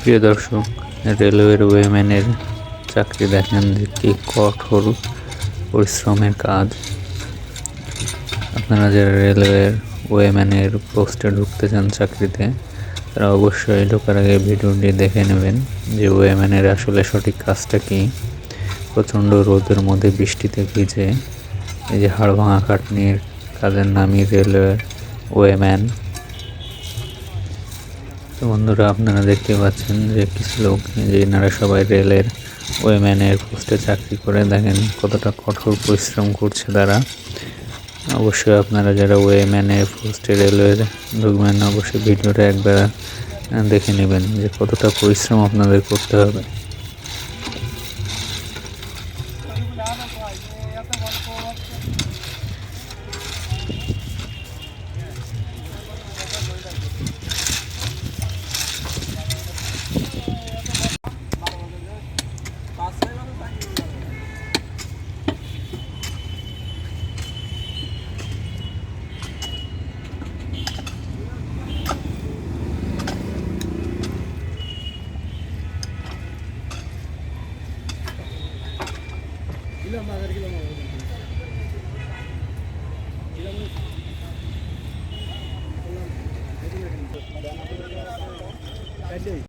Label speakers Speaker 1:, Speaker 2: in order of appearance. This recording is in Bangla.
Speaker 1: প্রিয় দর্শক, রেলওয়ের ওয়েম্যানের চাকরি দেখেন কি কঠোর পরিশ্রমের কাজ। আপনারা যারা রেলওয়ের ওয়েম্যানের পোস্টে ঢুকতে চান চাকরিতে, তারা অবশ্যই ঢোকার আগে ভিডিওটি দেখে নেবেন যে ওয়েম্যানের আসলে সঠিক কাজটা কি। প্রচণ্ড রোদের মধ্যে বৃষ্টিতে ভিজে এই যে হাড় ভাঙা খাটনির কাজের নামই রেলওয়ে ওয়েম্যান তো বন্ধুরা, আপনারা দেখতে পাচ্ছেন যে কিছু লোক যে এনারা সবাই রেলের ওয়েম্যানের পোস্টে চাকরি করে। দেখেন কতটা কঠোর পরিশ্রম করছে তারা। অবশ্যই আপনারা যারা ওয়েম্যানের পোস্টে রেলওয়ের ঢুকবেন, অবশ্যই ভিডিওটা একবার দেখে নেবেন যে কতটা পরিশ্রম আপনাদের করতে হবে।
Speaker 2: Thank you.